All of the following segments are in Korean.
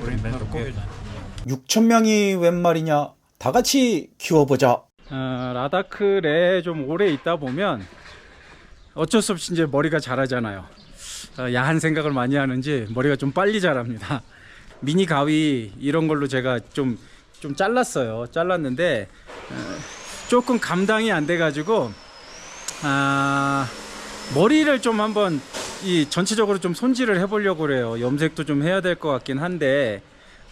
우리 맨날 꾸미자. 6천 명이 웬 말이냐? 다 같이 키워보자. 어, 라다크에 좀 오래 있다 보면 어쩔 수 없이 이제 머리가 자라잖아요. 어, 야한 생각을 많이 하는지 머리가 좀 빨리 자랍니다. 미니 가위 이런 걸로 제가 좀, 좀 잘랐어요. 잘랐는데 어, 조금 감당이 안 돼가지고 아, 머리를 좀 한번 이 전체적으로 좀 손질을 해보려고 그래요. 염색도 좀 해야 될 것 같긴 한데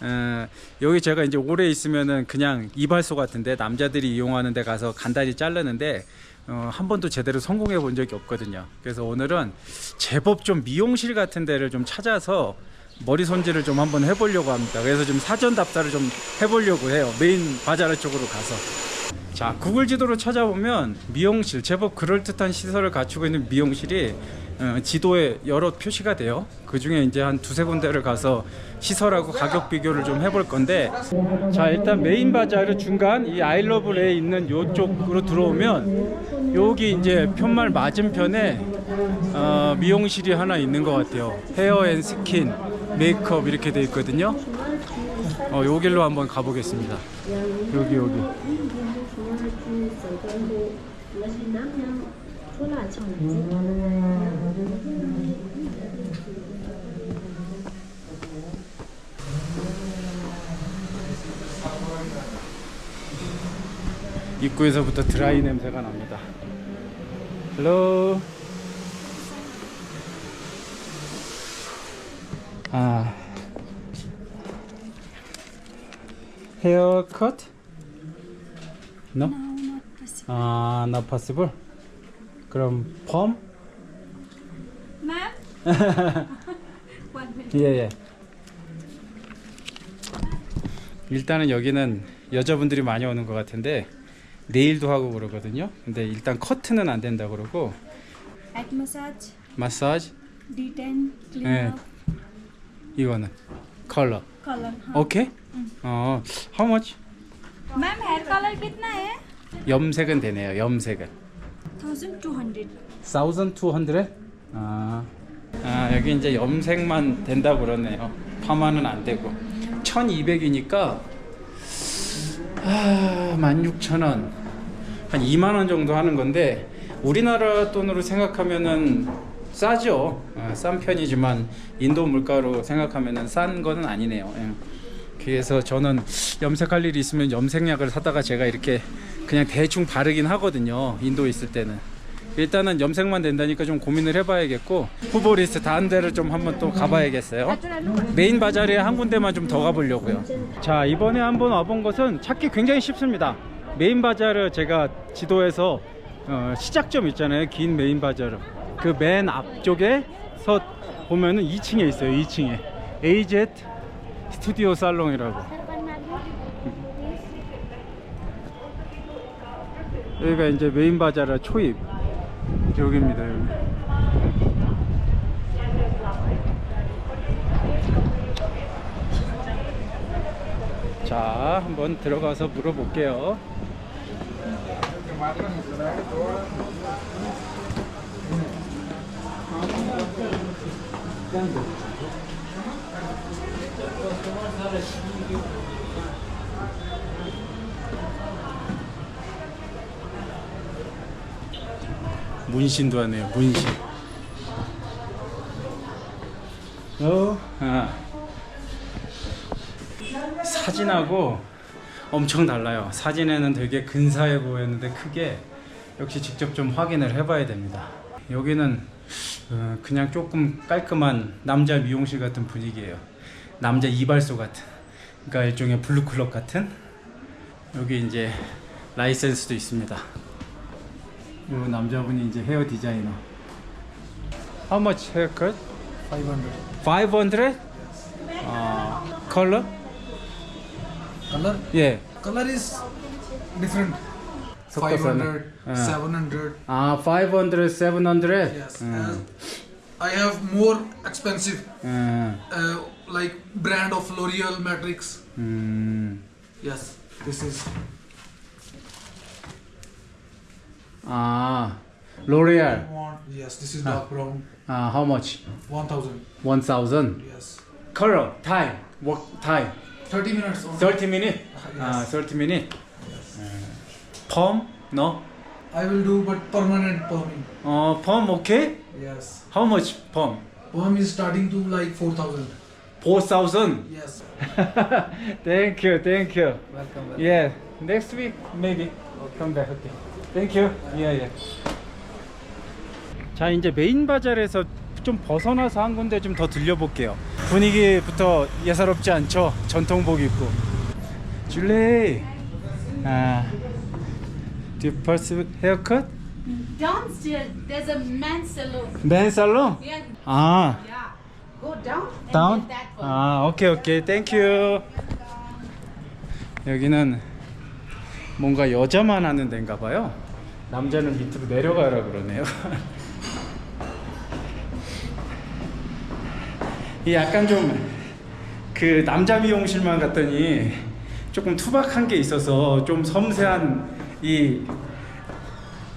어, 여기 제가 이제 오래 있으면은 그냥 이발소 같은데 남자들이 이용하는 데 가서 간단히 자르는데 어, 한 번도 제대로 성공해 본 적이 없거든요. 그래서 오늘은 제법 좀 미용실 같은 데를 좀 찾아서 머리 손질을 좀 한번 해보려고 합니다. 그래서 좀 사전 답사를 좀 해보려고 해요. 메인 바자르 쪽으로 가서. 자, 구글 지도로 찾아보면 미용실, 제법 그럴듯한 시설을 갖추고 있는 미용실이 어, 지도에 여러 표시가 돼요. 그 중에 이제 한 두세 군데를 가서 시설하고 가격 비교를 좀 해볼 건데, 자, 일단 메인 바자르 중간 이 아이러브레에 있는 요쪽으로 들어오면 여기 이제 편말 맞은편에 어, 미용실이 하나 있는 것 같아요. 헤어 앤 스킨, 메이크업 이렇게 돼 있거든요. 어, 요 길로 한번 가보겠습니다. 여기 여기. 손을 안 쳤는지. 입구에서부터 드라이 냄새가 납니다. 헬로. 아. 헤어컷? No? No, 아, not possible. 그럼 펌? Ma'am? One minute. 예, 예. 일단은 여기는 여자분들이 많이 오는 것 같은데 네일도 하고 그러거든요. 근데 일단 커트는 안 된다 그러고 At massage, 마사지 D10, clean 네. up, 이거는 컬러. color. हाँ. 오케이? 어, how much? Ma'am hair colour कितना है 염색은 되네요. 염색은. 1,200. 1,200? 아. 아, 여기 이제 염색만 된다 그러네요. 파마는 안 되고. 1,200이니까 아, 16,000원. 한 2만 원 정도 하는 건데 우리나라 돈으로 생각하면은 싸죠. 아, 싼 편이지만 인도 물가로 생각하면은 싼 거는 아니네요. 예. 그래서 저는 염색할 일이 있으면 염색약을 사다가 제가 이렇게 그냥 대충 바르긴 하거든요. 인도에 있을 때는. 일단은 염색만 된다니까 좀 고민을 해봐야겠고 후보 리스트 다른 데를 좀 한번 또 가봐야겠어요. 메인 바자리에 한 군데만 좀 더 가보려고요. 자 이번에 한번 와본 것은 찾기 굉장히 쉽습니다. 메인 바자르 제가 지도에서 어, 시작점 있잖아요. 긴 메인 바자르 그 맨 앞쪽에서 보면은 2층에 있어요. 2층에 AZ 스튜디오 살롱이라고. 여기가 이제 메인 바자르 초입. 여기입니다 여기. 자 한번 들어가서 물어볼게요 문신도 하네요 문신. 어? 아. 사진하고 엄청 달라요. 사진에는 되게 근사해 보였는데 크게 역시 직접 좀 확인을 해봐야 됩니다. 여기는 어, 그냥 조금 깔끔한 남자 미용실 같은 분위기예요 남자 이발소 같은 그러니까 일종의 블루클럽 같은 여기 이제 라이센스도 있습니다 이 남자분이 이제 헤어 디자이너. How much haircut? 500. 500? 아, color? Color? 예. Color is different. 섞어서는. 500, 아. 700. 아, 500, 700? Yes. 음. And I have more expensive, 음. uh, like brand of L'Oreal Matrix. Mm. Yes, this is. Ah, L'Oreal. Yes, this is ah. dark brown. Uh, how much? One thousand. One thousand. Yes. Color time. What time. Thirty minutes. Only. Thirty minute. yes. Uh, Thirty minute. Yes. Uh, perm? No. I will do but permanent perming. Oh, uh, perm okay? Yes. How much perm? Perm is starting to like four thousand. 4000 Yes. thank you thank you Welcome. yeah next week maybe come back okay thank you yeah yeah 자 이제 메인 바자르에서 좀 벗어나서 한 군데 좀 더 들려볼게요 분위기부터 예사롭지 않죠 전통복 입고 줄리 아 Do you pursue haircut? Downstairs, there's a men's salon. 맨 살롱? Yeah, 아 yeah. Go down and 다운? get that one. 아 오케이 오케이 땡큐 여기는 뭔가 여자만 하는 데인가 봐요 남자는 밑으로 내려가라 그러네요 이 약간 좀 그 남자 미용실만 갔더니 조금 투박한 게 있어서 좀 섬세한 이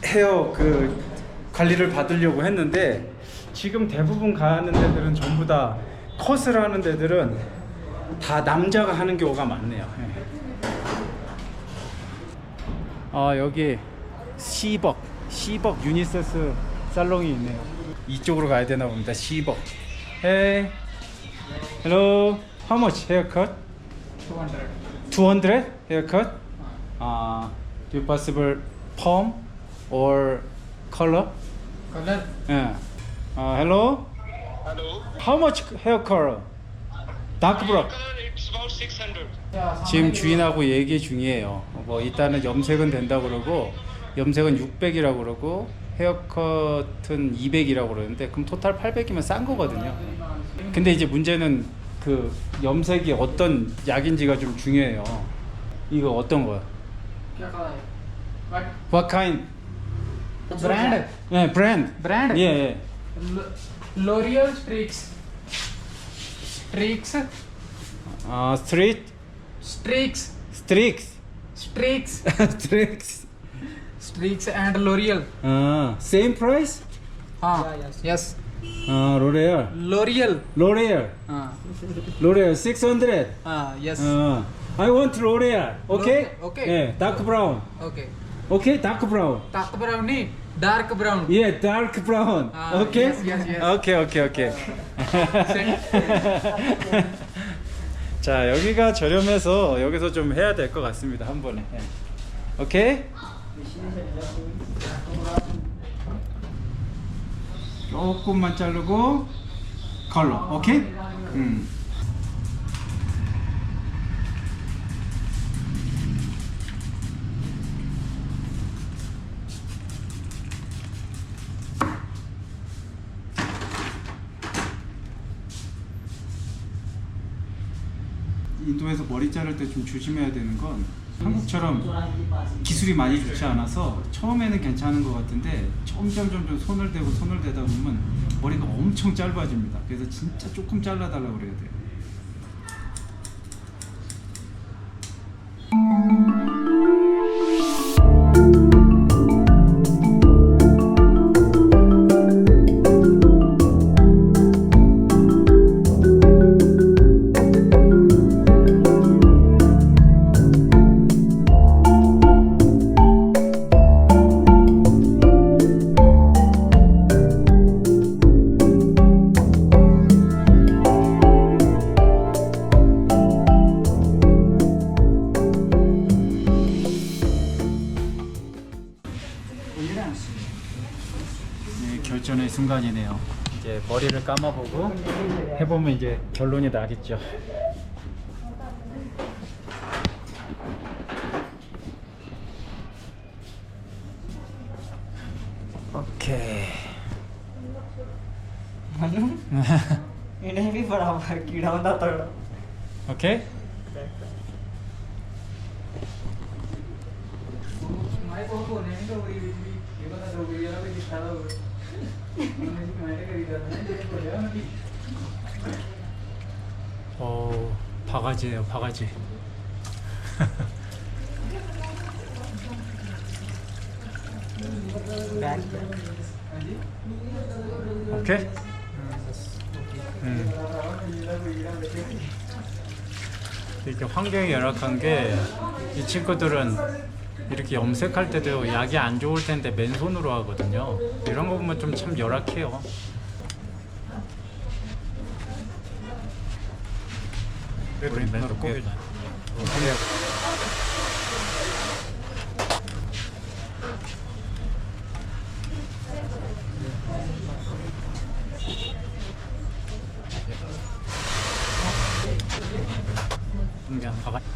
헤어 그 관리를 받으려고 했는데 지금 대부분 가는 데들은 전부 다 컷을 하는 데들은 다 남자가 하는 경우가 많네요. 예. 아 여기 시벅 시벅 유니세스 살롱이 있네요. 이쪽으로 가야 되나 봅니다. 시벅. Hey, hello. How much haircut? 200. 200 haircut? Uh, do you possible perm or color? Color? Yeah. Uh, hello. Hello. How much hair color? Dark brown. It's about 600. 지금 주인하고 얘기 중이에요. 뭐 일단은 염색은 된다 그러고 염색은 600이라고 그러고 헤어컷은 200이라고 그러는데 그럼 토탈 800이면 싼 거거든요. 근데 이제 문제는 그 염색이 어떤 약인지가 좀 중요해요. 이거 어떤 거야? What kind? brand 네, 브랜드. brand 예, 예. L'Oreal streaks. Streaks. Uh, street. Streaks. Streaks. Streaks. streaks. Streaks and L'Oreal. Uh, same price? Uh, yes. yes. Uh, L'Oreal. L'Oreal. L'Oreal. Uh. L'Oreal 600. Uh, yes. Uh, I want L'Oreal. Okay? Okay. Yeah, dark brown. Okay. Okay, dark brown. Dark brown. Nee. Dark brown नहीं dark brown. 아, 오케이? yes, yes, yes. 오케이, 오케이, 오케이. 자, 여기가 저렴해서 여기서 좀 해야 될 것 같습니다. 한 번에. 예. 오케이? 조금만 자르고 컬러. 오케이? 음. 인도에서 머리 자를 때 좀 조심해야 되는 건 한국처럼 기술이 많이 좋지 않아서 처음에는 괜찮은 것 같은데 점점 점점 손을 대고 손을 대다 보면 머리가 엄청 짧아집니다. 그래서 진짜 조금 잘라달라고 그래야 돼요. 결전의 순간이네요. 이제 머리를 감아보고 해보면 이제 결론이 나겠죠. 오케이. इन्हें भी बराबर कीड़ा होता तगड़ा 오 어 바가지예요 바가지. 오케이. 음. 이렇게 환경이 열악한 게 이 친구들은 이렇게 염색할 때도 약이 안 좋을 텐데 맨손으로 하거든요. 이런 거 보면 좀 참 열악해요. 우리 맨손으로 꼬여자. 그냥 봐봐.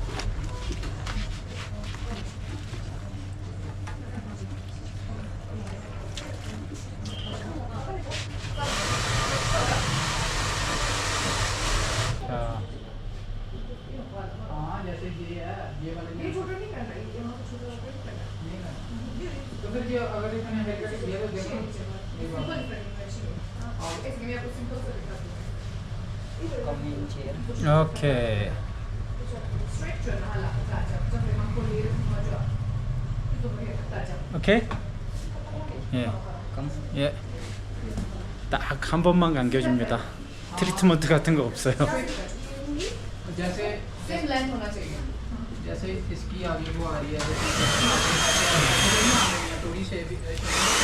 तो फिर ये अगर इसने हेयर कट किया तो देखो ये वाला कमिंग चेयर 오케이. 오케이? 예. 예. 딱 한 번만 감겨줍니다. 트리트먼트 같은 거 없어요. जैसे सेम लेंथ होना चाहिए जैसे इसकी आगे वो आ रही है थोड़ी शेप 이거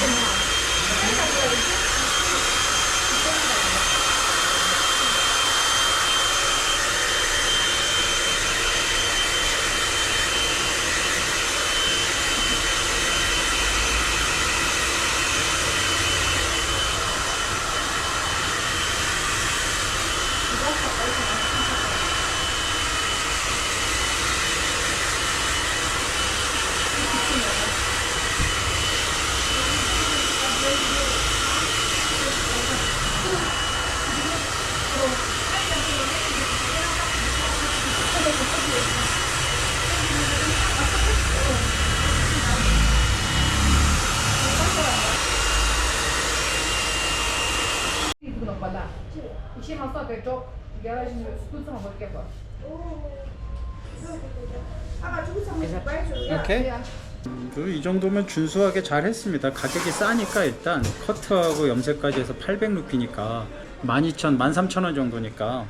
이시 마사 배쪽 내가 지금 스쿠터 한번 볼게 봐. 오케이. 그이 정도면 준수하게 잘 했습니다. 가격이 싸니까 일단 커트하고 염색까지 해서 800루피니까 12,000, 13,000원 정도니까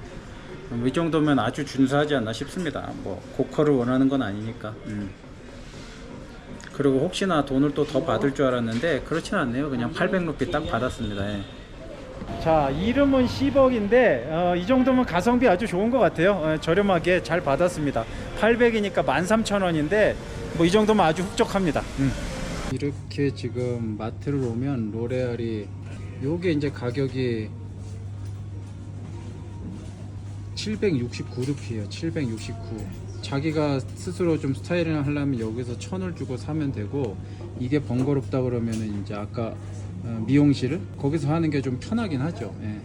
음, 이 정도면 아주 준수하지 않나 싶습니다. 뭐 고컬을 원하는 건 아니니까. 음. 그리고 혹시나 돈을 또 더 받을 줄 알았는데 그렇진 않네요. 그냥 800루피 딱 받았습니다. 예. 자 이름은 10억인데 어, 이 정도면 가성비 아주 좋은 것 같아요. 어, 저렴하게 잘 받았습니다. 800이니까 13,000원인데 뭐 이 정도면 아주 흡족합니다. 음. 이렇게 지금 마트를 오면 로레알이 요게 이제 가격이 769루피예요. 769 자기가 스스로 좀 스타일링을 하려면 여기서 천을 주고 사면 되고 이게 번거롭다 그러면은 이제 아까 어, 미용실을 거기서 하는 게 좀 편하긴 하죠 예.